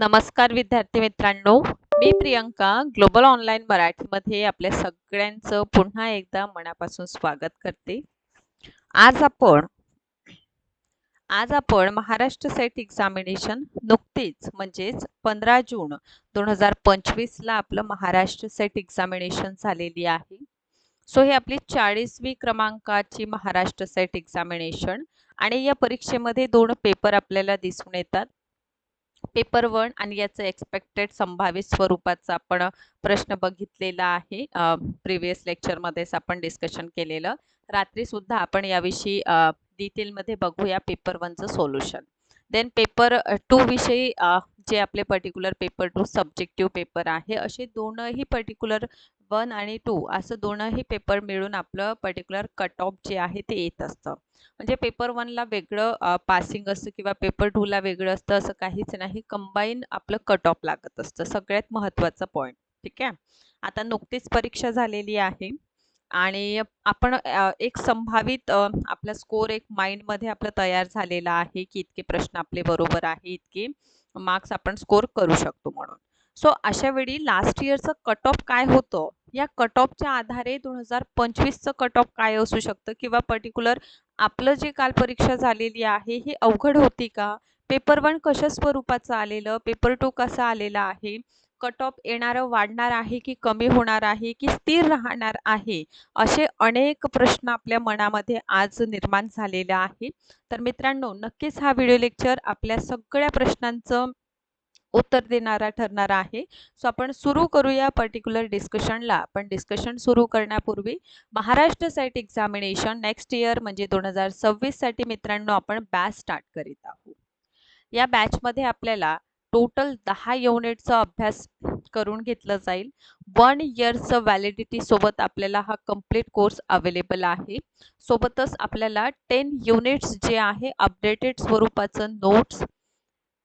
नमस्कार विद्यार्थी मित्रांनो. मी प्रियंका ग्लोबल ऑनलाईन मराठीमध्ये आपल्या सगळ्यांचं पुन्हा एकदा मनापासून स्वागत करते. आज आपण आज आपण महाराष्ट्र सेट एक्झामिनेशन नुकतीच म्हणजेच पंधरा जून दोन हजार पंचवीसला आपलं महाराष्ट्र सेट एक्झामिनेशन झालेली आहे. सो हे आपली चाळीसवी क्रमांकाची महाराष्ट्र सेट एक्झामिनेशन आणि या परीक्षेमध्ये दोन पेपर आपल्याला दिसून येतात. पेपर वन आणि याचं एक्सपेक्टेड संभावित स्वरूपाचा आपण प्रश्न बघितलेला आहे. प्रिव्हियस लेक्चरमध्येच आपण डिस्कशन केलेलं. रात्री सुद्धा आपण याविषयी डिटेलमध्ये बघूया पेपर वनचं सोल्युशन देन पेपर टू विषयी जे आपले particular paper two subjective paper आहे असे दोनही पर्टिक्युलर वन आणि टू असं दोनही पेपर मिळून आपलं पर्टिक्युलर कट ऑफ जे आहे ते येत असतं. म्हणजे पेपर वनला वेगळं पासिंग असतं किंवा पेपर टूला वेगळं असतं असं काहीच नाही. कंबाईन आपलं कट ऑफ लागत असतं. सगळ्यात महत्त्वाचा पॉईंट ठीक आहे? आता नुकतीच परीक्षा झालेली आहे आणि आपण एक संभावित आपला स्कोर एक माइंडमध्ये आपलं तयार झालेला आहे की इतके प्रश्न आपले बरोबर आहे इतके मार्क्स आपण स्कोर करू शकतो म्हणून. सो अशावेळी लास्ट इयरचं कट ऑफ काय होतं? या कट ऑफच्या आधारे दोन हजार पंचवीसचं कट ऑफ काय असू शकतं? किंवा पर्टिक्युलर आपलं जे काल परीक्षा झालेली आहे ही अवघड होती का? पेपर वन कशा स्वरूपाचं आलेलं? पेपर टू कसा आलेला आहे? कट ऑफ येणारं वाढणार आहे की कमी होणार आहे की स्थिर राहणार आहे? असे अनेक प्रश्न आपल्या मनामध्ये आज निर्माण झालेले आहे तर मित्रांनो नक्कीच हा व्हिडिओ लेक्चर आपल्या सगळ्या प्रश्नांचं उत्तर देणारा ठरणार आहे. सो आपण सुरू करूया पर्टिक्युलर डिस्कशनला पण डिस्कशन सुरू करण्यापूर्वी Maharashtra SET examination next year म्हणजे दोन हजार सव्वीससाठी मित्रांनो आपण बॅच स्टार्ट करीत आहोत. या बॅचमध्ये आपल्याला टोटल दहा युनिटचा अभ्यास करून घेतलं जाईल. वन इयरचं व्हॅलिडिटी सोबत आपल्याला हा कंप्लीट कोर्स अवेलेबल आहे. सोबतच आपल्याला टेन युनिट्स जे आहे अपडेटेड स्वरूपाचं नोट्स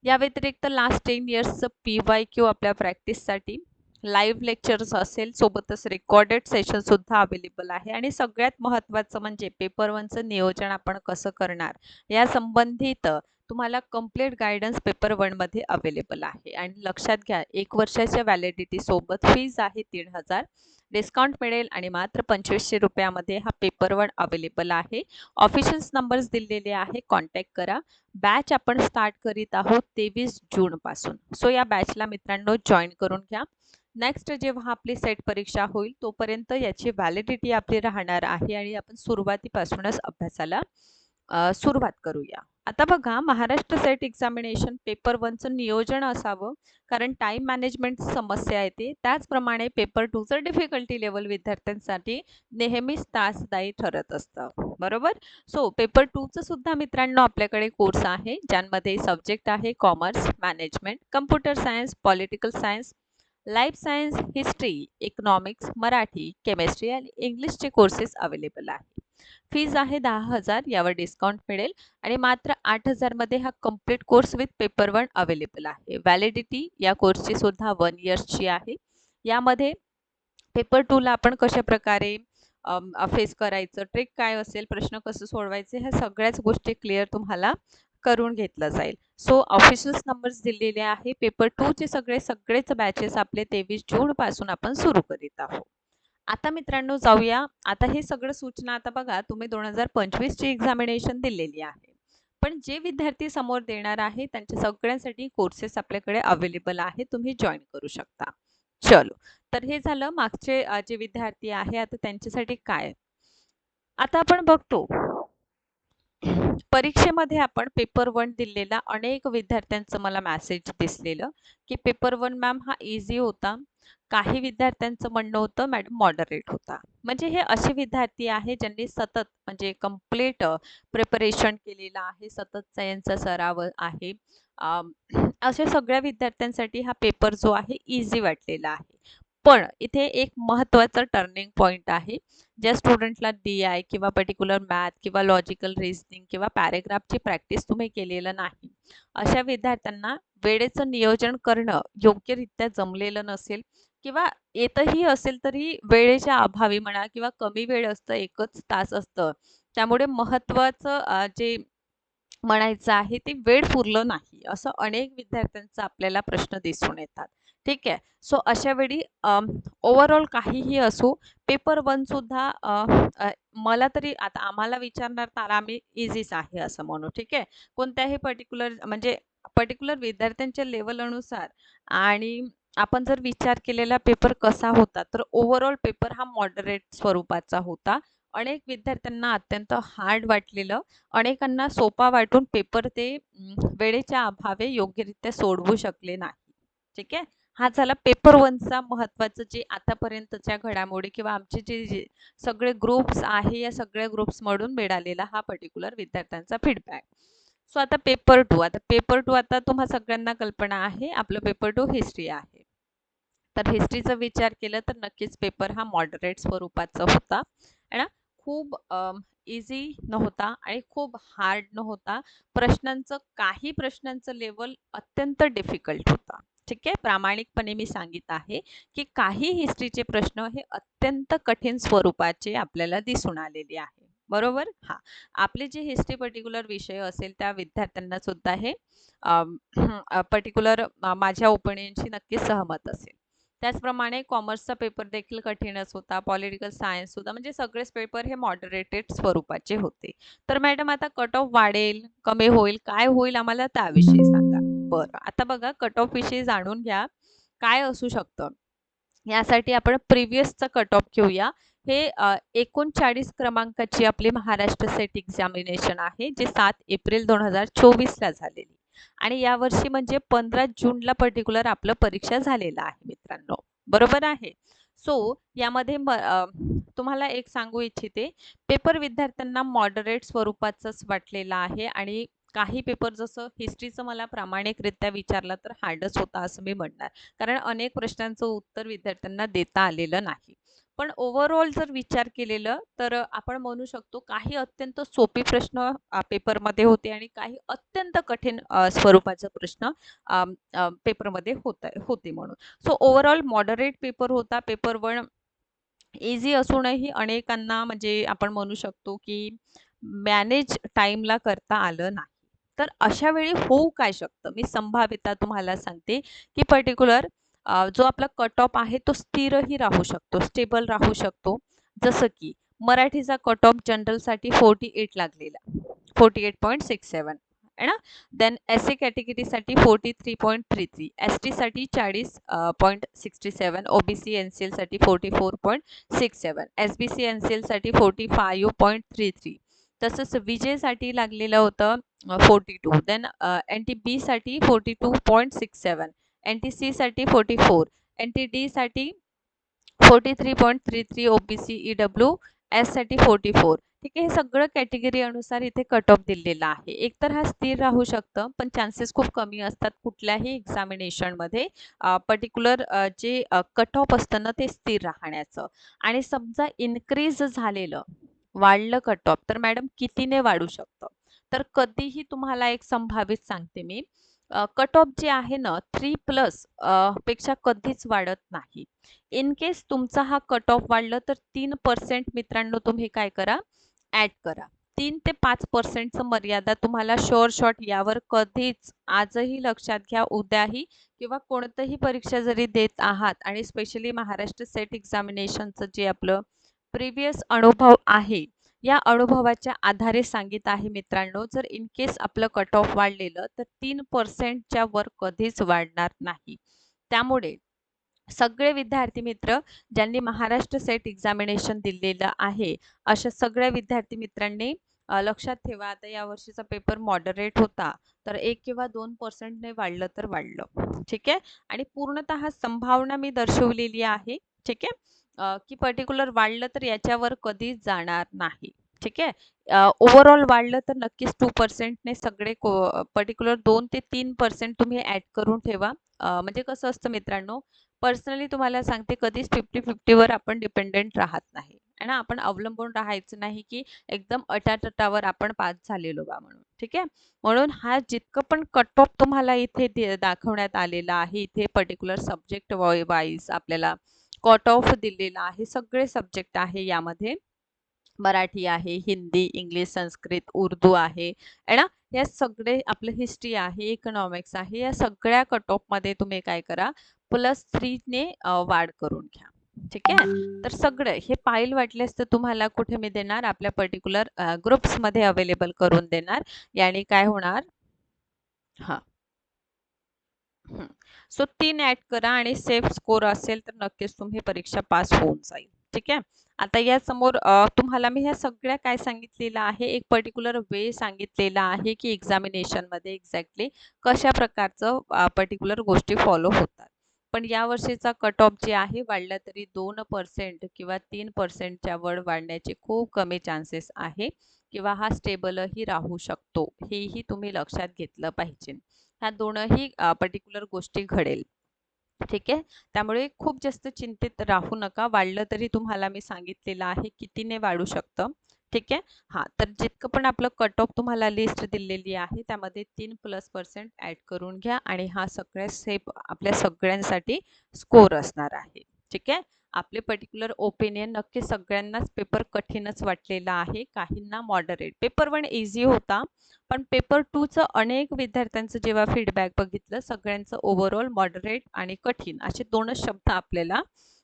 या व्यतिरिक्त लास्ट टेन इयर्सचं पी वाय क्यू आपल्या प्रॅक्टिससाठी लाईव्ह लेक्चर्स असेल सोबतच रेकॉर्डेड सेशनसुद्धा अवेलेबल आहे. आणि सगळ्यात महत्त्वाचं म्हणजे पेपर वनचं नियोजन आपण कसं करणार? या संबंधित तुम्हाला कंप्लीट गायडन्स पेपर वनमध्ये अवेलेबल आहे. आणि लक्षात घ्या एक वर्षाच्या व्हॅलिडिटीसोबत फीज आहे तीन हजार. डिस्काउंट मिळेल आणि मात्र पंचवीसशे रुपयामध्ये हा पेपर वन अवेलेबल आहे. ऑफिशियल्स नंबर्स दिलेले आहे कॉन्टॅक्ट करा. बॅच आपण स्टार्ट करीत आहोत तेवीस जूनपासून सो या बॅचला मित्रांनो जॉईन करून घ्या. नेक्स्ट जेव्हा आपली सेट परीक्षा होईल तोपर्यंत याची व्हॅलिडिटी आपली राहणार आहे आणि आपण सुरुवातीपासूनच अभ्यासाला सुरुवात करूया. आता बघा महाराष्ट्र सेट एक्झामिनेशन पेपर वनचं नियोजन असावं कारण टाईम मॅनेजमेंट समस्या येते त्याचप्रमाणे पेपर टूचं डिफिकल्टी लेवल विद्यार्थ्यांसाठी नेहमीच त्रासदायी ठरत असतं. बरोबर? सो पेपर टूचं सुद्धा मित्रांनो आपल्याकडे कोर्स आहे ज्यांमध्ये सब्जेक्ट आहे commerce management computer science political science life science history economics Marathi chemistry आणि इंग्लिशचे कोर्सेस अवेलेबल आहेत. फीज आहे दहा हजार यावर डिस्काउंट मिळेल. आणि मात्र आठ हजारमध्ये हा complete course with paper one available आहे. व्हॅलिडिटी या कोर्सची सुद्धा वन इयर्सची आहे. यामध्ये पेपर टूला आपण कशा प्रकारे फेस करायचं ट्रिक काय असेल प्रश्न कसं सोडवायचे ह्या सगळ्याच गोष्टी क्लिअर तुम्हाला करून घेतलं जाईल. सो ऑफिशियल्स नंबर्स दिलेले आहे. पेपर टूचे सगळे सगळेच बॅचेस आपले तेवीस जूनपासून आपण सुरू करीत आहोत. आता मित्रांनो जाऊया. आता हे सगळं सूचना आता बघा तुम्ही दोन हजार पंचवीसची एक्झामिनेशन दिलेली आहे. पण जे विद्यार्थी समोर देणार आहे त्यांच्या सगळ्यांसाठी कोर्सेस आपल्याकडे अवेलेबल आहे तुम्ही जॉईन करू शकता. चलो. तर हे झालं मागचे जे विद्यार्थी आहे आता त्यांच्यासाठी काय? आता आपण बघतो. परीक्षेमध्ये आपण पेपर वन दिलेला अनेक विद्यार्थ्यांचं मला मेसेज दिसलेलं की पेपर वन मॅम हा इझी होता. काही विद्यार्थ्यांचं म्हणणं होतं मॅडम मॉडरेट होता. म्हणजे हे असे विद्यार्थी आहे ज्यांनी सतत म्हणजे कंप्लीट प्रिपरेशन केलेलं आहे सततचा यांचा सराव आहे. अशा सगळ्या विद्यार्थ्यांसाठी हा पेपर जो आहे इझी वाटलेला आहे. पण इथे एक महत्त्वाचं टर्निंग पॉईंट आहे. ज्या स्टुडंटला डी आय किंवा पर्टिक्युलर मॅथ किंवा लॉजिकल रिझनिंग किंवा पॅरेग्राफची प्रॅक्टिस तुम्ही केलेलं नाही. अशा विद्यार्थ्यांना वेळेचं नियोजन करणं योग्यरित्या जमलेलं नसेल किंवा येतही असेल तरी वेळेच्या अभावी म्हणा किंवा कमी वेळ असतं एकच तास असतं. त्यामुळे महत्त्वाचं जे म्हणायचं आहे ते वेळ पुरलं नाही असं अनेक विद्यार्थ्यांचा आपल्याला प्रश्न दिसून येतात. ठीक आहे. सो अशावेळी ओवरऑल काहीही असो पेपर वन सुद्धा मला तरी आता आम्हाला विचारणार तर आम्ही इझीच आहे असं म्हणू ठीक आहे. कोणत्याही पर्टिक्युलर म्हणजे पर्टिक्युलर विद्यार्थ्यांच्या लेवल अनुसार आणि आपण जर विचार केलेला पेपर कसा होता तर ओव्हरऑल पेपर हा मॉडरेट स्वरूपाचा होता. अनेक विद्यार्थ्यांना अत्यंत हार्ड वाटलेलं अनेकांना सोपा वाटून पेपर ते वेळेच्या अभावे योग्यरित्या सोडवू शकले नाही ठीक आहे. हा झाला पेपर वनचा महत्त्वाचं जे आतापर्यंतच्या घडामोडी किंवा आमचे जे जे सगळे ग्रुप्स आहे या सगळ्या ग्रुप्समधून मिळालेला हा पर्टिक्युलर विद्यार्थ्यांचा फीडबॅक सो आता पेपर टू आता पेपर टू आता तुम्हा सगळ्यांना कल्पना आहे आपलं पेपर टू हिस्ट्री आहे. तर हिस्ट्रीचा विचार केला तर नक्कीच पेपर हा मॉडरेट स्वरूपाचा होता. है ना खूप इझी नव्हता आणि खूप हार्ड नव्हता. प्रश्नांचं काही प्रश्नांचं लेवल अत्यंत डिफिकल्ट होता. ठीक आहे? प्रामाणिकपणे मी सांगित आहे की काही हिस्ट्रीचे प्रश्न हे अत्यंत कठीण स्वरूपाचे आपल्याला दिसून आलेले आहे. बरोबर? हा. आपले जे हिस्ट्री पर्टिक्युलर विषय असेल त्या विद्यार्थ्यांना सुद्धा हे पर्टिक्युलर माझ्या ओपिनियनशी नक्कीच सहमत असेल. त्याचप्रमाणे कॉमर्सचा पेपर देखील कठीणच होता पॉलिटिकल सायन्स सुद्धा म्हणजे सगळेच पेपर हे मॉडरेटेड स्वरूपाचे होते. तर मॅडम आता कट ऑफ वाढेल कमी होईल काय होईल आम्हाला त्याविषयी सांगा. बरं. आता बघा कट ऑफ विषयी जाणून घ्या. काय असू शकतं? यासाठी आपण प्रिव्हियसचा कट ऑफ घेऊया. हे एकोणचाळीस क्रमांकाची आपली महाराष्ट्र सेट एक्झामिनेशन आहे जे सात एप्रिल दोन हजार चोवीसला झालेली. आणि यावर्षी म्हणजे पंधरा जूनला पर्टिक्युलर आपलं परीक्षा झालेलं आहे मित्रांनो. बरोबर आहे? सो यामध्ये म तुम्हाला एक सांगू इच्छिते. पेपर विद्यार्थ्यांना मॉडरेट स्वरूपाचंच वाटलेलं आहे आणि काही पेपर जसं हिस्ट्रीचं मला प्रामाणिकरित्या विचारला तर हार्डच होता असं मी म्हणणार. कारण अनेक प्रश्नांचं उत्तर विद्यार्थ्यांना देता आलेलं नाही. पण ओव्हरऑल जर विचार केलेलं तर आपण म्हणू शकतो काही अत्यंत सोपे प्रश्न पेपरमध्ये होते आणि काही अत्यंत कठीण स्वरूपाचे प्रश्न पेपरमध्ये होत होते म्हणून. सो ओव्हरऑल मॉडरेट पेपर होता. पेपर वन इझी असूनही अनेकांना म्हणजे आपण म्हणू शकतो की मॅनेज टाईमला करता आलं नाही. तर अशा वेळी होऊ काय शकतं? मी संभाव्यता तुम्हाला सांगते की पर्टिक्युलर जो आपला कट ऑफ आहे तो स्थिरही राहू शकतो स्टेबल राहू शकतो. जसं की मराठीचा कट ऑफ जनरलसाठी फोर्टी एट लागलेला forty eight point six seven आहे ना? Then S A कॅटेगरीसाठी forty three point three three S टीसाठी चाळीस point sixty seven O B C N C एलसाठी forty four point six seven S B C N C एलसाठी forty five point three three तसंच विजेसाठी लागलेलं होतं forty two then N T बीसाठी forty two point six seven N T सीसाठी forty four N T डीसाठी forty three point three three O B C E W एससाठी forty four ठीक आहे हे सगळं कॅटेगरी अनुसार इथे कट ऑफ दिलेला आहे. एकतर हा स्थिर राहू शकतं पण चान्सेस खूप कमी असतात कुठल्याही एक्झामिनेशनमध्ये पर्टिक्युलर जे कट ऑफ असतं ना ते स्थिर राहण्याचं. आणि समजा इन्क्रीज झालेलं वाढलं कट ऑफ तर मॅडम कितीने वाढू शकतं? तर कधीही तुम्हाला एक संभावित सांगते मी. कट ऑफ जे आहे ना थ्री प्लसपेक्षा कधीच वाढत नाही. इन केस तुमचा हा कट ऑफ वाढलं तर तीन पर्सेंट मित्रांनो तुम्ही काय करा? ॲड करा. तीन ते पाच पर्सेंटचं मर्यादा तुम्हाला शॉर्ट शॉर्ट यावर कधीच आजही लक्षात घ्या उद्याही किंवा कोणतंही परीक्षा जरी देत आहात आणि स्पेशली महाराष्ट्र सेट एक्झामिनेशनचं जे आपलं प्रिव्हियस अनुभव आहे. या अनुभवाच्या आधारे सांगित आहे मित्रांनो जर इन केस आपलं कट ऑफ वाढलेलं तर तीन पर्सेंटच्या वर कधीच वाढणार नाही. त्यामुळे सगळे विद्यार्थी मित्र ज्यांनी महाराष्ट्र सेट एक्झामिनेशन दिलेलं आहे अशा सगळ्या विद्यार्थी मित्रांनी लक्षात ठेवा आता या वर्षीचा पेपर मॉडरेट होता तर एक किंवा दोन पर्सेंटने वाढलं तर वाढलं. ठीक आहे? आणि पूर्णतः संभावना मी दर्शवलेली आहे. ठीक आहे? की पर्टिक्युलर वाढलं तर याच्यावर कधीच जाणार नाही. ठीक आहे? ओव्हरऑल वाढलं तर नक्कीच टू पर्सेंटने सगळे को पर्टिक्युलर दोन ते तीन पर्सेंट तुम्ही ॲड करून ठेवा. म्हणजे कसं असतं मित्रांनो पर्सनली तुम्हाला सांगते कधीच फिफ्टी फिफ्टीवर आपण डिपेंडेंट राहत नाही. आहे ना? आपण अवलंबून राहायचं नाही की एकदम अटाटटावर आपण पास झालेलो बा म्हणून. ठीक आहे? म्हणून हा जितकं पण कट ऑफ तुम्हाला इथे दाखवण्यात आलेला आहे इथे पर्टिक्युलर सब्जेक्ट वाईज आपल्याला कट ऑफ दिलेला आहे. सगळे सब्जेक्ट आहे यामध्ये. मराठी आहे हिंदी इंग्लिश संस्कृत उर्दू आहे. ना? या सगळे आपलं हिस्ट्री आहे इकॉनॉमिक्स आहे. या सगळ्या कट ऑफमध्ये तुम्ही काय करा? प्लस थ्रीने वाढ करून घ्या. ठीक आहे? तर सगळं हे पाईल वाटलेस तर तुम्हाला कुठे मी देणार? आपल्या पर्टिक्युलर ग्रुप्समध्ये अवेलेबल करून देणार. याने काय होणार? हां. सो तीन ॲड करा आणि सेफ स्कोर असेल तर नक्कीच तुम्ही परीक्षा पास होऊन जाईल. ठीक आहे? आता या समोर तुम्हाला मी ह्या सगळ्या काय सांगितलेलं आहे? एक पर्टिक्युलर वे सांगितलेला आहे की एक्झामिनेशनमध्ये एक्झॅक्टली कशा प्रकारचं पर्टिक्युलर गोष्टी फॉलो होतात. पण या वर्षीचा कट ऑफ जे आहे वाढला तरी दोन पर्सेंट किंवा तीन पर्सेंटच्या वर वाढण्याचे खूप कमी चान्सेस आहे किंवा हा स्टेबलही राहू शकतो. हेही तुम्ही लक्षात घेतलं पाहिजे. ह्या दोनही पर्टिक्युलर गोष्टी घडेल. ठीक आहे? त्यामुळे खूप जास्त चिंतित राहू नका. वाढलं तरी तुम्हाला मी सांगितलेलं आहे कितीने वाढू शकतं. ठीक आहे? हां तर जितकं पण आपलं कट ऑफ तुम्हाला लिस्ट दिलेली आहे त्यामध्ये तीन प्लस पर्सेंट ॲड करून घ्या आणि हा सगळ्या सेफ आपल्या सगळ्यांसाठी स्कोर असणार आहे. ठीक आहे? आपले पर्टिक्युलर ओपिनियन नक्की सगळ्यांनाच पेपर कठीणच वाटलेला आहे. काहींना मॉडरेट पेपर वन इझी होता पण पेपर टूचं अनेक विद्यार्थ्यांचं जेव्हा फीडबॅक बघितलं सगळ्यांचं ओव्हरऑल मॉडरेट आणि कठीण असे दोनच शब्द आपल्याला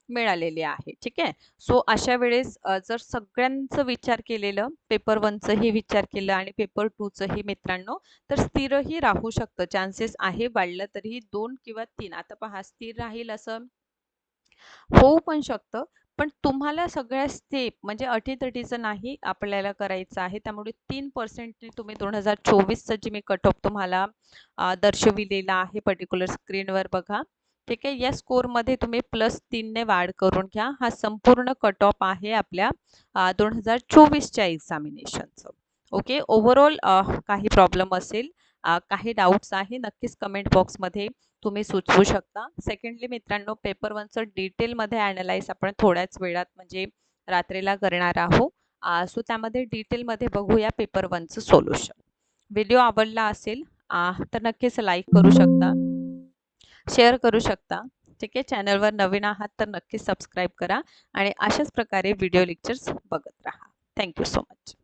मिळालेले आहे ठीक आहे? सो अशा वेळेस जर सगळ्यांचं विचार केलेलं पेपर वनचंही विचार केलं आणि पेपर टूचंही मित्रांनो तर स्थिरही राहू शकतं. चान्सेस आहे वाढलं तरीही दोन किंवा तीन. आता पहा स्थिर राहील असं होऊ पण शकतं. पण तुम्हाला सगळ्या स्टेप म्हणजे अटीतटीचं नाही आपल्याला करायचं आहे. त्यामुळे तीन पर्सेंटने तुम्ही दोन हजार चोवीसचं जे मी कट ऑफ तुम्हाला दर्शविलेला आहे पर्टिक्युलर स्क्रीनवर बघा. ठीक आहे? या स्कोरमध्ये तुम्ही प्लस तीनने वाढ करून घ्या. हा संपूर्ण कट ऑफ आहे आपल्या दोन हजार चोवीसच्या एक्झामिनेशनचं ओके? ओव्हरऑल काही प्रॉब्लेम असेल काही डाऊट्स आहे नक्कीच कमेंट बॉक्समध्ये तुम्ही सुचवू शकता. सेकंडली मित्रांनो पेपर वनचं डिटेलमध्ये ॲनालाइज आपण थोड्याच वेळात म्हणजे रात्रीला करणार आहोत. सो त्यामध्ये डिटेलमध्ये बघूया पेपर वनचं सोल्युशन व्हिडिओ आवडला असेल तर नक्कीच लाईक करू शकता. शेअर करू शकता. ठीक आहे? चॅनलवर नवीन आहात तर नक्कीच सबस्क्राईब करा. आणि अशाच प्रकारे व्हिडिओ लेक्चर्स बघत राहा. Thank you so much